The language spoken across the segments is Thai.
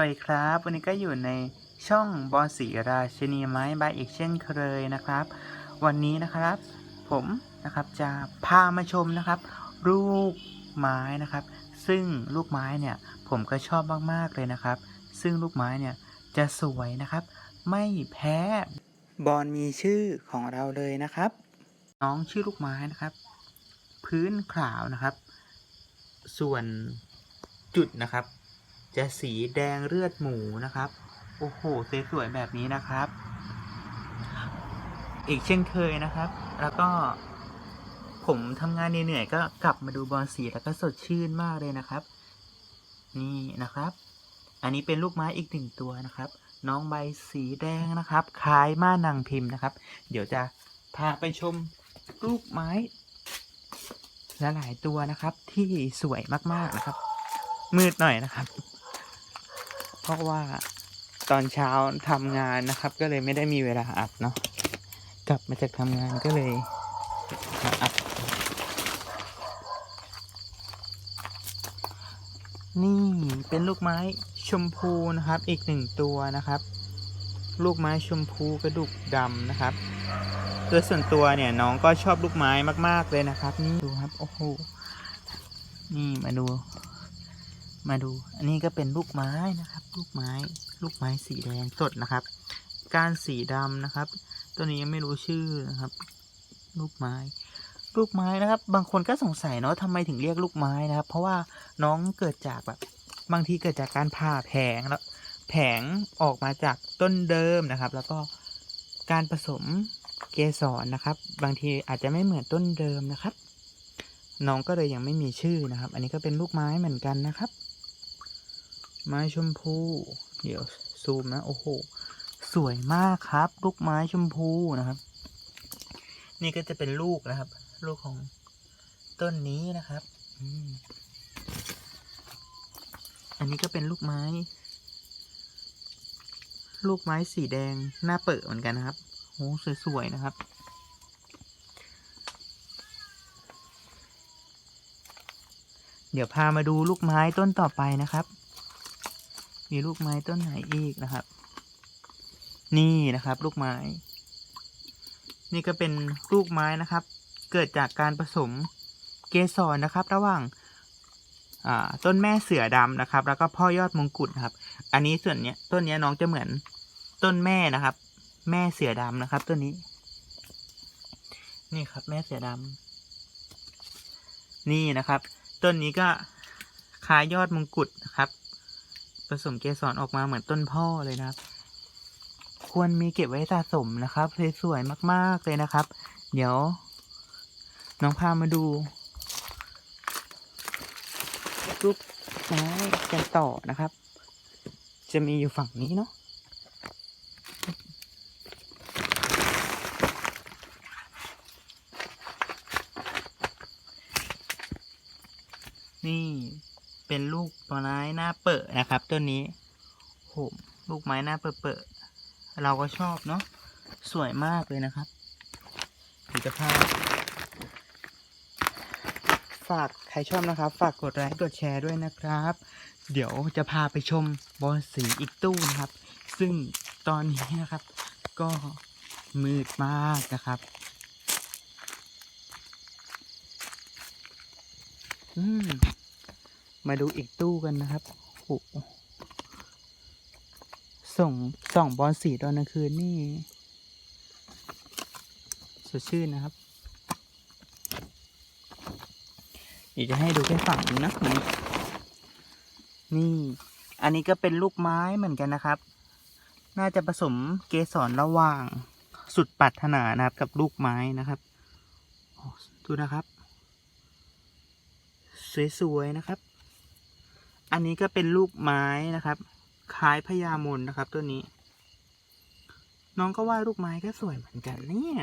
วัสดีครับ วันนี้ก็อยู่ในช่องบอลสีราชินีไม้บายอีกเช่นเคยนะครับ วันนี้นะครับ ผมนะครับจะพามาชมนะครับ ลูกไม้นะครับ ซึ่งลูกไม้เนี่ยผมก็ชอบมากๆเลยนะครับ ซึ่งลูกไม้เนี่ยจะสวยนะครับ ไม่แพ้บอลมีชื่อของเราเลยนะครับ น้องชื่อลูกไม้นะครับ พื้นขาวนะครับ ส่วนจุดนะครับ จะสีแดงเลือดหมูนะครับ โอ้โหสวยๆแบบนี้นะครับ อีกเช่นเคยนะครับ แล้วก็ผมทำงานเหนื่อยๆก็กลับมาดูบอลสีแล้วก็สดชื่นมากเลยนะครับ นี่นะครับ อันนี้เป็นลูกไม้อีกหนึ่งตัวนะครับ น้องใบสีแดงนะครับ คล้ายม่านางพิมพ์นะครับ เดี๋ยวจะพาไปชมลูกไม้หลายตัวนะครับที่สวยมากๆนะครับ มืดหน่อยนะครับ เพราะว่าตอนเช้าทำงานนะครับ ก็เลยไม่ได้มีเวลาอัดเนาะกลับมาจากทำงานก็เลยมาอัดนี่เป็นลูกไม้ชมพูนะครับ อีกหนึ่งตัวนะครับ ลูกไม้ชมพูกระดูกดำนะครับโดยส่วนตัวเนี่ยน้องก็ชอบลูกไม้มาก ๆเลยนะครับ นี่ดูครับโอ้โหนี่มาดู มาดู อันนี้ก็เป็นลูกไม้นะครับ ลูกไม้ ลูกไม้สีแดงสดนะครับ ก้านสีดำนะครับ ตัวนี้ยังไม่รู้ชื่อนะครับ ลูกไม้ ลูกไม้นะครับ บางคนก็สงสัยเนาะทำไมถึงเรียกลูกไม้นะครับ เพราะว่าน้องเกิดจากแบบ บางทีเกิดจากการผ่าแผงแล้ว แผงออกมาจากต้นเดิมนะครับ แล้วก็การผสมเกสรนะครับ บางทีอาจจะไม่เหมือนต้นเดิมนะครับ น้องก็เลยยังไม่มีชื่อนะครับ อันนี้ก็เป็นลูกไม้เหมือนกันนะครับ ไม้ชมพู เดี๋ยวซูมนะ โอ้โห สวยมากครับ ลูกไม้ชมพูนะครับ นี่ก็จะเป็นลูกนะครับ ลูกของต้นนี้นะครับอันนี้ก็เป็นลูกไม้ ลูกไม้สีแดงหน้าเปิดเหมือนกันนะครับโอ้สวยๆนะครับเดี๋ยวพามาดูลูกไม้ต้นต่อไปนะครับ มีลูกไม้ต้นไหนอีกนะครับ นี่นะครับ ลูกไม้ นี่ก็เป็นลูกไม้นะครับ เกิดจากการผสมเกสรนะครับ ระหว่างต้นแม่เสือดำนะครับ แล้วก็พ่อยอดมงกุฎครับ อันนี้ส่วนเนี้ยต้นเนี้ยน้องจะเหมือนต้นแม่นะครับ แม่เสือดำนะครับต้นนี้ นี่ครับ แม่เสือดำนี่นะครับ ต้นนี้ก็คล้ายยอดมงกุฎนะครับ ผสมเกสรออกมาเหมือนต้นพ่อเลยนะครับ ควรมีเก็บไว้สะสมนะครับสวยๆมากๆเลยนะครับ เดี๋ยว น้องพามาดูรูปไม้กันต่อนะครับ จะมีอยู่ฝั่งนี้เนาะนี่ เป็นลูกไม้หน้าเปิดนะครับต้นนี้โหลูกไม้หน้าเปิดเปิดเราก็ชอบเนาะสวยมากเลยนะครับเดี๋ยวจะพาฝากใครชอบนะครับ ฝากกดไลค์กดแชร์ด้วยนะครับ เดี๋ยวจะพาไปชมบอลสีอีกตู้นะครับ ซึ่งตอนนี้นะครับ ก็มืดมากนะครับ อืม มาดูอีกตู้กันนะครับโอ้โหส่งส่องบอลสีตอนกลางคืนนี่ สดชื่นนะครับเดี๋ยวจะให้ดูแค่ฝั่งนี้นะนี่นี่ อันนี้ก็เป็นลูกไม้เหมือนกันนะครับ น่าจะผสมเกสรระหว่างสุดปรารถนานะครับกับลูกไม้นะครับดูนะครับ สวยๆนะครับ อันนี้ก็เป็นลูกไม้นะครับคล้ายพญามนนะครับ ตัวนี้ น้องก็ว่าลูกไม้ก็สวยเหมือนกันเนี่ย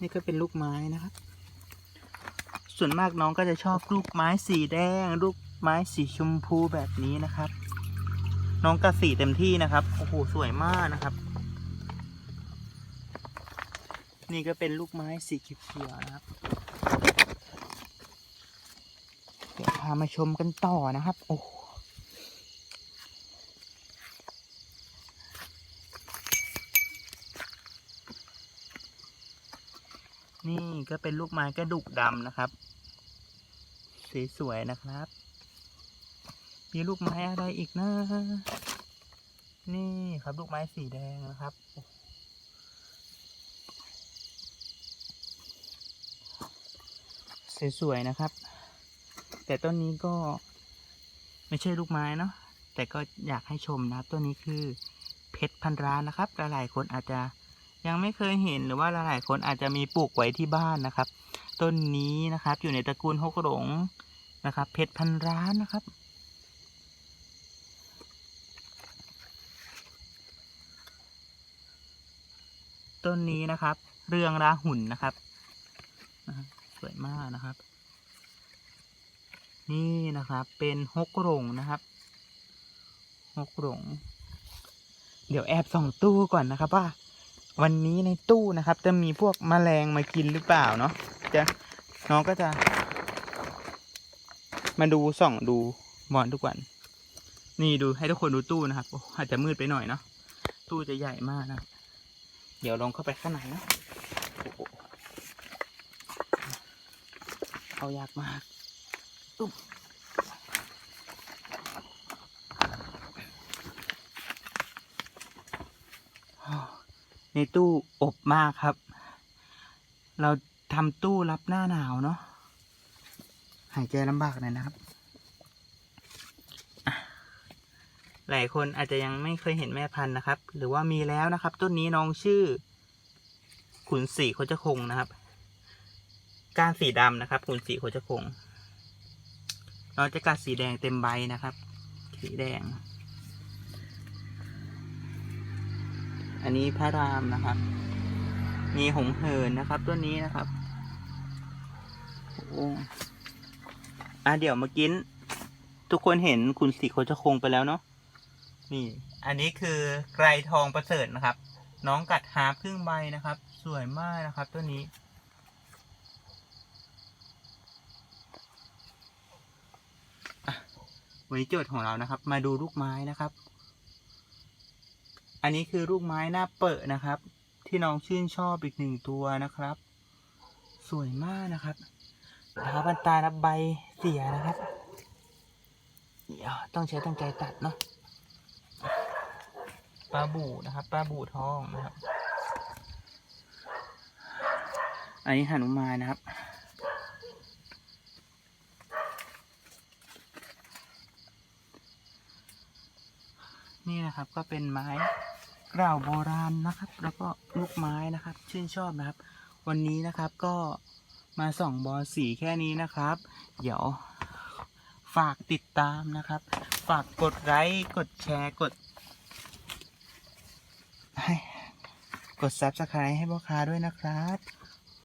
นี่ก็เป็นลูกไม้นะครับ ส่วนมากน้องก็จะชอบลูกไม้สีแดง ลูกไม้สีชมพูแบบนี้นะครับ น้องกระสีเต็มที่นะครับโอ้โหสวยมากนะครับ นี่ก็เป็นลูกไม้สีเขียวนะครับ เดี๋ยวพามาชมกันต่อนะครับ โอ้นี่ก็เป็นลูกไม้กระดูกดำนะครับ สวยๆนะครับ มีลูกไม้อะไรอีกนะ นี่ครับลูกไม้สีแดงนะครับ สวยๆนะครับ แต่ต้นนี้ก็ไม่ใช่ลูกไม้เนาะแต่ก็อยากให้ชมนะครับต้นนี้คือเพชรพันร้านนะครับ หลายๆคนอาจจะยังไม่เคยเห็นหรือว่าหลายๆคนอาจจะมีปลูกไว้ที่บ้านนะครับ ต้นนี้นะครับอยู่ในตระกูลฮกหลงนะครับ เพชรพันร้านนะครับต้นนี้นะครับ เรื่องราหุ่นนะครับ สวยมากนะครับ นี่นะครับ เป็นฮกหลงนะครับฮกหลงเดี๋ยวแอบส่องตู้ก่อนนะครับ ว่า วันนี้ในตู้นะครับ จะมีพวกแมลงมากินหรือเปล่าเนาะจะน้องก็จะ มาดูส่องดูบอลทุกวัน นี่ดูให้ทุกคนดูตู้นะครับออาจจะมืดไปหน่อยเนาะตู้จะใหญ่มากนะเดี๋ยวลองเข้าไปข้างในนะโอ้โหเอายากมาก อุ๊บในตู้อบมากครับ เราทำตู้รับหน้าหนาวเนาะ หายใจลำบากหน่อยนะครับ หลายคนอาจจะยังไม่เคยเห็นแม่พันธุ์นะครับ หรือว่ามีแล้วนะครับ ต้นนี้น้องชื่อ ขุนศรีโคจคงนะครับก้านสีดำนะครับ ขุนศรีโคจคง เราจะกัดสีแดงเต็มใบนะครับ สีแดง อันนี้พระรามนะครับ มีหงเหินนะครับต้นนี้นะครับโอ้อะเดี๋ยวเมื่อกี้ทุกคนเห็นคุณสีโคจคงไปแล้วเนาะนี่ อันนี้คือไกรทองประเสริฐนะครับ น้องกัดหาพึ่งใบนะครับ สวยมากนะครับต้นนี้ อะ วันนี้โจทย์ของเรานะครับ มาดูลูกไม้นะครับ อันนี้คือลูกไม้หน้าเปิดนะครับ ที่น้องชื่นชอบอีกหนึ่งตัวนะครับ สวยมากนะครับท้าบันตานับใบเสียนะครับเดี๋ยวต้องใช้ตั้งใจตัดเนาะปลาบูนะครับปลาบูทองนะครับ อันนี้หนุมานนะครับ ก็เป็นไม้กล่าวโบราณนะครับ แล้วก็ลูกไม้นะครับ ชื่นชอบนะครับ วันนี้นะครับก็มาส่องบอลสีแค่นี้นะครับ เดี๋ยวฝากติดตามนะครับ ฝากกดไลค์กดแชร์กดให้กดซับสไครต์ให้พ่อค้าด้วยนะครับ